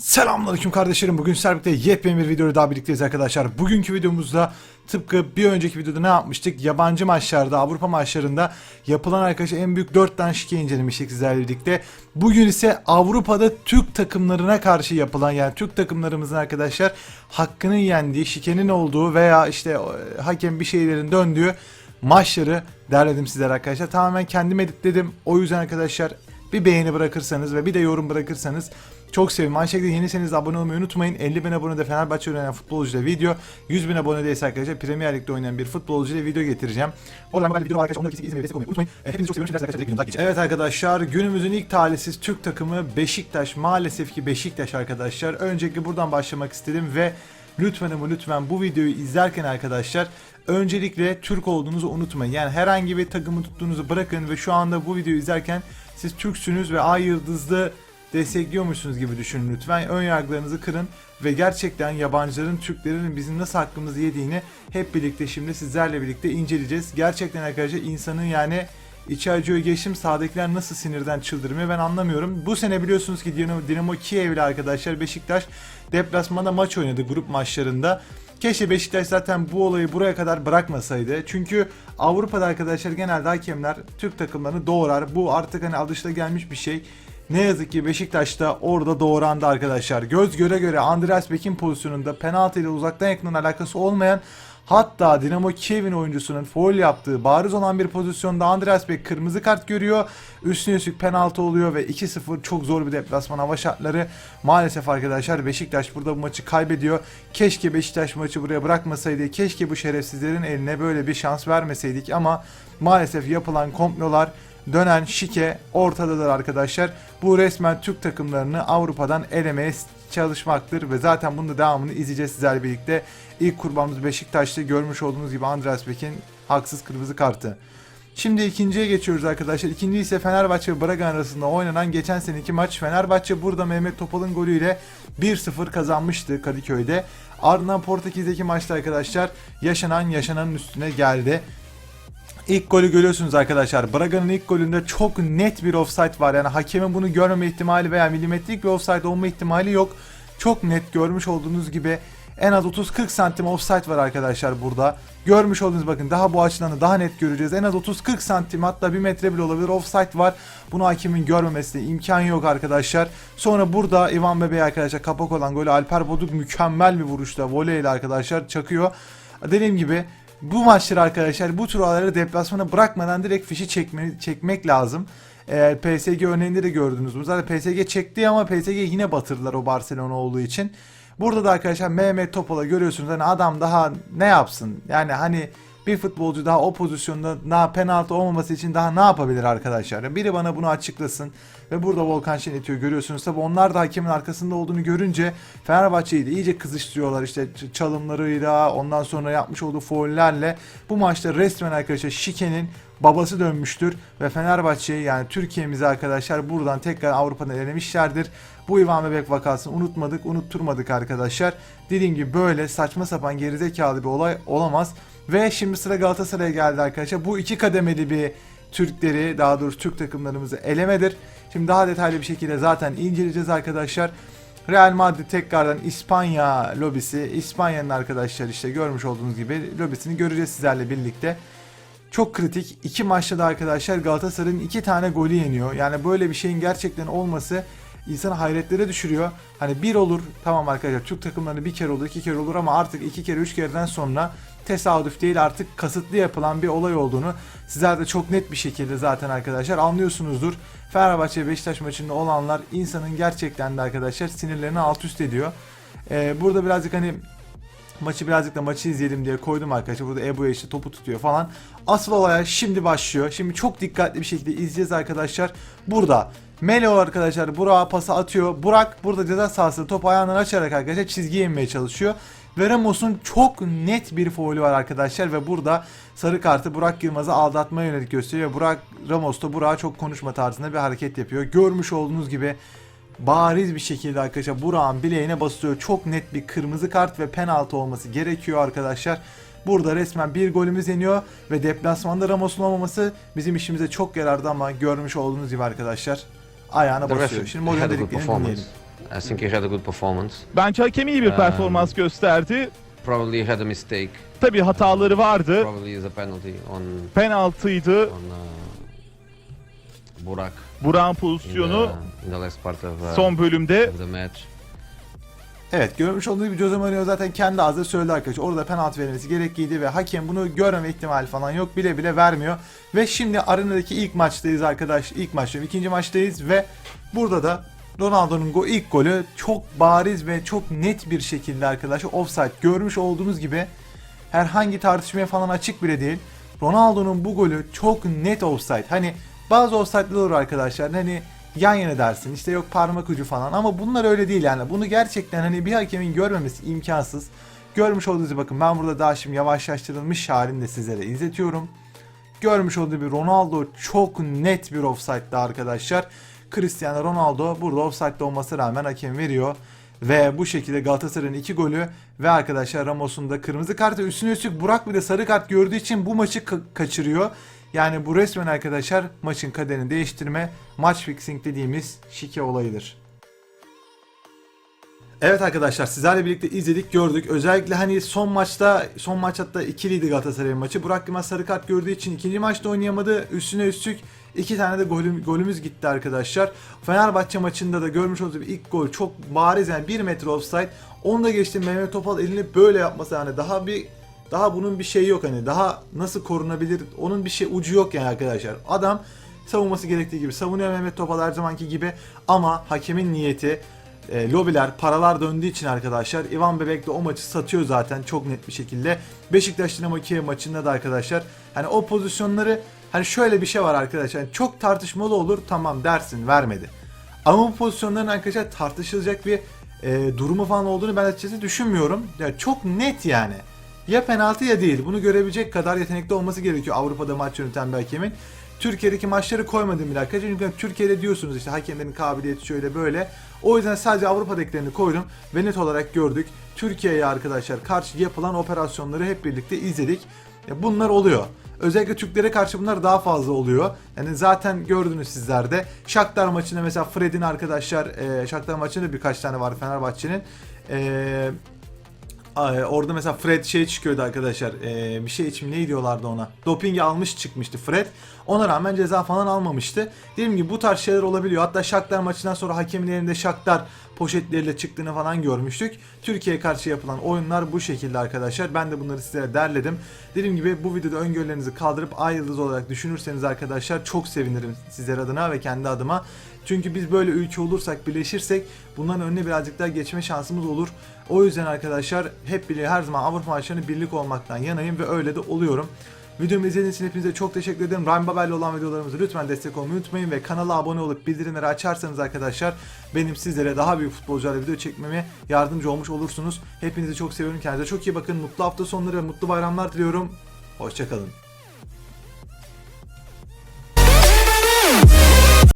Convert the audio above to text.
Selamünaleyküm kardeşlerim. Bugün sizlerle birlikte yepyeni bir videoyla daha birlikteyiz arkadaşlar. Bugünkü videomuzda tıpkı bir önceki videoda ne yapmıştık? Yabancı maçlarda, Avrupa maçlarında yapılan arkadaşlar en büyük 4 tane şike incelemiştik sizlerle birlikte. Bugün ise Avrupa'da Türk takımlarına karşı yapılan yani Türk takımlarımızın arkadaşlar hakkının yendiği, şikenin olduğu veya işte e, hakem bir şeylerin döndüğü maçları derledim sizlere arkadaşlar. Tamamen kendim editledim. O yüzden arkadaşlar bir beğeni bırakırsanız ve bir de yorum bırakırsanız çok sevinirim. Aynı şekilde yeniseniz abone olmayı unutmayın. 50 bin abone de Fenerbahçe oynayan futbolcuyla video. 100 bin abone değilse arkadaşlar Premier Lig'de oynayan bir futbolcuyla video getireceğim. Oradan ben video var arkadaşlar. Onları kesin izlemeyi olmayı unutmayın. E, Hepinizi çok seviyorum. Şimdi arkadaşlar videomuza geçelim. Evet arkadaşlar günümüzün ilk talihsiz Türk takımı Beşiktaş. Maalesef ki Beşiktaş arkadaşlar. Öncelikle buradan başlamak istedim ve lütfen ama lütfen bu videoyu izlerken arkadaşlar öncelikle Türk olduğunuzu unutmayın. Yani herhangi bir takımı tuttuğunuzu bırakın ve şu anda bu videoyu izlerken siz Türksünüz ve Ay Yıldızlı destekliyormuşsunuz gibi düşünün lütfen. Ön yargılarınızı kırın ve gerçekten yabancıların, Türklerin bizim nasıl hakkımızı yediğini hep birlikte şimdi sizlerle birlikte inceleyeceğiz. Gerçekten arkadaşlar insanın yani içi acıyor geçtim sağdakiler nasıl sinirden çıldırmıyor ben anlamıyorum. Bu sene biliyorsunuz ki Dinamo, Dinamo Kiev'le arkadaşlar Beşiktaş deplasmanda maç oynadı grup maçlarında. Keşke Beşiktaş zaten bu olayı buraya kadar bırakmasaydı. Çünkü Avrupa'da arkadaşlar genelde hakemler Türk takımlarını doğrar. Bu artık hani alışılagelmiş bir şey. Ne yazık ki Beşiktaş'ta orada doğrandı arkadaşlar. Göz göre göre Andreas Beck'in pozisyonunda penaltı ile uzaktan yakından alakası olmayan hatta Dinamo Kiev'in oyuncusunun foul yaptığı bariz olan bir pozisyonda Andreas Beck kırmızı kart görüyor. Üstüne üstlük penaltı oluyor ve 2-0 çok zor bir deplasman hava şartları. Maalesef arkadaşlar Beşiktaş burada bu maçı kaybediyor. Keşke Beşiktaş maçı buraya bırakmasaydı. Keşke bu şerefsizlerin eline böyle bir şans vermeseydik ama maalesef yapılan komplolar dönen şike ortadadır arkadaşlar. Bu resmen Türk takımlarını Avrupa'dan elemeye çalışmaktır ve zaten bunun da devamını izleyeceğiz sizlerle birlikte. İlk kurbanımız Beşiktaş'ta görmüş olduğunuz gibi Andreas Beck'in haksız kırmızı kartı. Şimdi ikinciye geçiyoruz arkadaşlar. İkinci ise Fenerbahçe ve Braga arasında oynanan geçen seneki maç. Fenerbahçe burada Mehmet Topal'ın golüyle 1-0 kazanmıştı Kadıköy'de. Ardından Portekiz'deki maçta arkadaşlar yaşanan yaşananın üstüne geldi. İlk golü görüyorsunuz arkadaşlar. Braga'nın ilk golünde çok net bir offside var. Yani hakemin bunu görmeme ihtimali veya milimetrik bir offside olma ihtimali yok. Çok net görmüş olduğunuz gibi en az 30-40 santim offside var arkadaşlar burada. Görmüş olduğunuz bakın daha bu açıdan da daha net göreceğiz. En az 30-40 santim hatta 1 metre bile olabilir offside var. Bunu hakemin görmemesine imkan yok arkadaşlar. Sonra burada Ivan Bebe arkadaşlar kapak olan golü Alper Boduk mükemmel bir vuruşla voleyle arkadaşlar çakıyor. Dediğim gibi bu maçları arkadaşlar bu turları deplasmana bırakmadan direkt fişi çekme, çekmek lazım. Eğer PSG örneğinde de gördünüz bu. Zaten PSG çekti ama PSG yine batırdılar o Barcelona olduğu için. Burada da arkadaşlar Mehmet Topal'a görüyorsunuz. Hani adam daha ne yapsın? Yani hani bir futbolcu daha o pozisyonda daha penaltı olmaması için daha ne yapabilir arkadaşlar? Biri bana bunu açıklasın. Ve burada Volkan Şen itiyor görüyorsunuz. Tabi onlar da hakemin arkasında olduğunu görünce Fenerbahçe'yi de iyice kızıştırıyorlar. işte çalımlarıyla ondan sonra yapmış olduğu faullerle. Bu maçta resmen arkadaşlar Şike'nin babası dönmüştür. Ve Fenerbahçe'yi yani Türkiye'mizi arkadaşlar buradan tekrar Avrupa'dan elemişlerdir. Bu Ivan Bebek vakasını unutmadık, unutturmadık arkadaşlar. Dediğim gibi böyle saçma sapan gerizekalı bir olay olamaz. Ve şimdi sıra Galatasaray'a geldi arkadaşlar. Bu iki kademeli bir Türkleri daha doğrusu Türk takımlarımızı elemedir. Şimdi daha detaylı bir şekilde zaten inceleyeceğiz arkadaşlar. Real Madrid tekrardan İspanya lobisi, İspanya'nın arkadaşlar işte görmüş olduğunuz gibi lobisini göreceğiz sizlerle birlikte. Çok kritik. iki maçta da arkadaşlar Galatasaray'ın iki tane golü yeniyor. Yani böyle bir şeyin gerçekten olması insanı hayretlere düşürüyor. Hani bir olur tamam arkadaşlar Türk takımlarında bir kere olur iki kere olur ama artık iki kere üç kereden sonra tesadüf değil artık kasıtlı yapılan bir olay olduğunu sizler de çok net bir şekilde zaten arkadaşlar anlıyorsunuzdur. Fenerbahçe Beşiktaş maçında olanlar insanın gerçekten de arkadaşlar sinirlerini alt üst ediyor. Ee, burada birazcık hani maçı birazcık da maçı izleyelim diye koydum arkadaşlar. Burada Ebu'ya işte topu tutuyor falan. Asıl olay şimdi başlıyor. Şimdi çok dikkatli bir şekilde izleyeceğiz arkadaşlar. Burada Melo arkadaşlar Burak'a pası atıyor. Burak burada ceza sahasında top ayağından açarak arkadaşlar çizgiye inmeye çalışıyor. Ve Ramos'un çok net bir faulü var arkadaşlar ve burada sarı kartı Burak Yılmaz'ı aldatmaya yönelik gösteriyor. Burak Ramos da Burak'a çok konuşma tarzında bir hareket yapıyor. Görmüş olduğunuz gibi bariz bir şekilde arkadaşlar Burak'ın bileğine basıyor. Çok net bir kırmızı kart ve penaltı olması gerekiyor arkadaşlar. Burada resmen bir golümüz yeniyor ve deplasmanda Ramos'un olmaması bizim işimize çok yarardı ama görmüş olduğunuz gibi arkadaşlar ayağına basıyor. Şimdi Mourinho dediklerini dinleyelim. I think he had a good performance. Bence hakem iyi bir Um, performans gösterdi. Probably had a mistake. Tabii hataları vardı. Probably is a penalty on Penaltıydı. on uh, Burak Burak'ın in pozisyonu the, in the last part of, uh, son bölümde of the match. Evet görmüş olduğunuz gibi Jose Mourinho zaten kendi ağzıyla söyledi arkadaşlar. Orada penaltı verilmesi gerekliydi ve hakem bunu görmeme ihtimali falan yok. Bile bile vermiyor. Ve şimdi arenadaki ilk maçtayız arkadaş. İlk maçtayım. ikinci maçtayız ve burada da Ronaldo'nun go ilk golü çok bariz ve çok net bir şekilde arkadaşlar offside. Görmüş olduğunuz gibi herhangi tartışmaya falan açık bile değil. Ronaldo'nun bu golü çok net offside. Hani bazı offside'ler olur arkadaşlar. Hani yan yana dersin işte yok parmak ucu falan ama bunlar öyle değil yani. Bunu gerçekten hani bir hakemin görmemesi imkansız. Görmüş olduğunuz bakın ben burada daha şimdi yavaşlaştırılmış halinde sizlere izletiyorum. Görmüş olduğu gibi Ronaldo çok net bir offside'da arkadaşlar. Cristiano Ronaldo burada offside'da olması rağmen hakem veriyor. Ve bu şekilde Galatasaray'ın iki golü ve arkadaşlar Ramos'un da kırmızı kartı üstüne üstlük Burak bir de sarı kart gördüğü için bu maçı ka- kaçırıyor. Yani bu resmen arkadaşlar maçın kaderini değiştirme, maç fixing dediğimiz şike olayıdır. Evet arkadaşlar sizlerle birlikte izledik gördük. Özellikle hani son maçta son maç hatta ikiliydi Galatasaray'ın maçı. Burak Yılmaz sarı kart gördüğü için ikinci maçta oynayamadı. Üstüne üstlük iki tane de golüm, golümüz gitti arkadaşlar. Fenerbahçe maçında da görmüş olduğunuz gibi ilk gol çok bariz yani 1 metre offside. Onu da geçtim Mehmet Topal elini böyle yapması yani daha bir daha bunun bir şey yok hani daha nasıl korunabilir onun bir şey ucu yok yani arkadaşlar. Adam savunması gerektiği gibi savunuyor Mehmet Topal her zamanki gibi ama hakemin niyeti e, lobiler, paralar döndüğü için arkadaşlar Ivan Bebek de o maçı satıyor zaten çok net bir şekilde. Beşiktaş Dinamo Kiev maçında da arkadaşlar hani o pozisyonları hani şöyle bir şey var arkadaşlar hani çok tartışmalı olur tamam dersin vermedi. Ama bu pozisyonların arkadaşlar tartışılacak bir e, durumu falan olduğunu ben açıkçası düşünmüyorum. Yani çok net yani. Ya penaltı ya değil. Bunu görebilecek kadar yetenekli olması gerekiyor Avrupa'da maç yöneten bir hakemin. Türkiye'deki maçları koymadım bile arkadaşlar. Çünkü Türkiye'de diyorsunuz işte hakemlerin kabiliyeti şöyle böyle. O yüzden sadece Avrupa'dakilerini koydum ve net olarak gördük. Türkiye'ye arkadaşlar karşı yapılan operasyonları hep birlikte izledik. Bunlar oluyor. Özellikle Türklere karşı bunlar daha fazla oluyor. Yani zaten gördünüz sizler de. Shakhtar maçında mesela Fred'in arkadaşlar, e, Shakhtar maçında birkaç tane var Fenerbahçe'nin. E, Ay, Orada mesela Fred şey çıkıyordu arkadaşlar. Ee, bir şey için ne diyorlardı ona? Dopingi almış çıkmıştı Fred. Ona rağmen ceza falan almamıştı. Dediğim gibi bu tarz şeyler olabiliyor. Hatta Shakhtar maçından sonra hakemin elinde Shakhtar poşetleriyle çıktığını falan görmüştük. Türkiye'ye karşı yapılan oyunlar bu şekilde arkadaşlar. Ben de bunları sizlere derledim. Dediğim gibi bu videoda öngörülerinizi kaldırıp ay yıldız olarak düşünürseniz arkadaşlar çok sevinirim sizler adına ve kendi adıma. Çünkü biz böyle ülke olursak, birleşirsek bunların önüne birazcık daha geçme şansımız olur. O yüzden arkadaşlar hep birlikte her zaman Avrupa maçlarını birlik olmaktan yanayım ve öyle de oluyorum. Videomu izlediğiniz için hepinize çok teşekkür ederim. Ryan Babel'le olan videolarımızı lütfen destek olmayı unutmayın ve kanala abone olup bildirimleri açarsanız arkadaşlar benim sizlere daha büyük futbolcularla video çekmeme yardımcı olmuş olursunuz. Hepinizi çok seviyorum. Kendinize çok iyi bakın. Mutlu hafta sonları ve mutlu bayramlar diliyorum. Hoşçakalın.